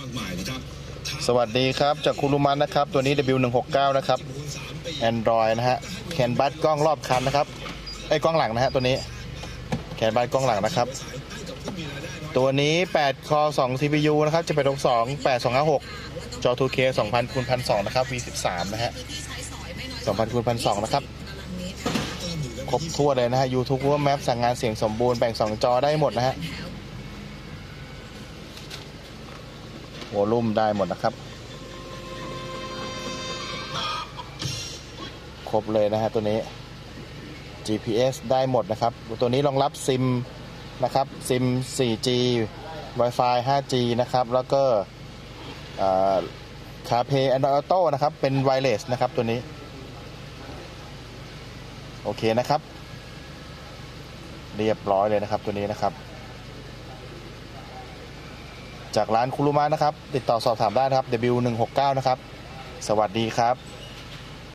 มากมายนะครับสวัสดีครับ จากคุรุมันนะครับ ตัวนี้ W169 นะครับ Android นะฮะแขนบัสกล้องรอบคันนะครับไอ้กล้องหลังนะฮะตัวนี้ แขนบัสกล้องหลังนะครับ ตัวนี้ 8 คอ 2 CPU นะครับจะเป็น62 8256 จอ 2K 2000คูณ1,200นะครับ V13 นะฮะ2,000คูณ1,200นะครับ ครบทั่วเลยนะฮะ YouTube Google Map สั่งงานเสียงสมบูรณ์แบ่ง 2 จอได้หมดนะฮะ วอลลุ่มได้หมดนะครับ ครบเลยนะฮะตัวนี้ GPS ได้หมดนะครับ ตัวนี้รองรับซิมนะครับซิม 4G Wi-Fi 5G นะครับ แล้วก็คาเพย์ Android Auto นะครับ เป็นไวเลสนะครับตัวนี้ โอเคนะครับ เรียบร้อยเลยนะครับตัวนี้นะครับ จากร้านคุรุมะนะครับ ติดต่อสอบถามได้นะครับ W169 นะครับ สวัสดีครับ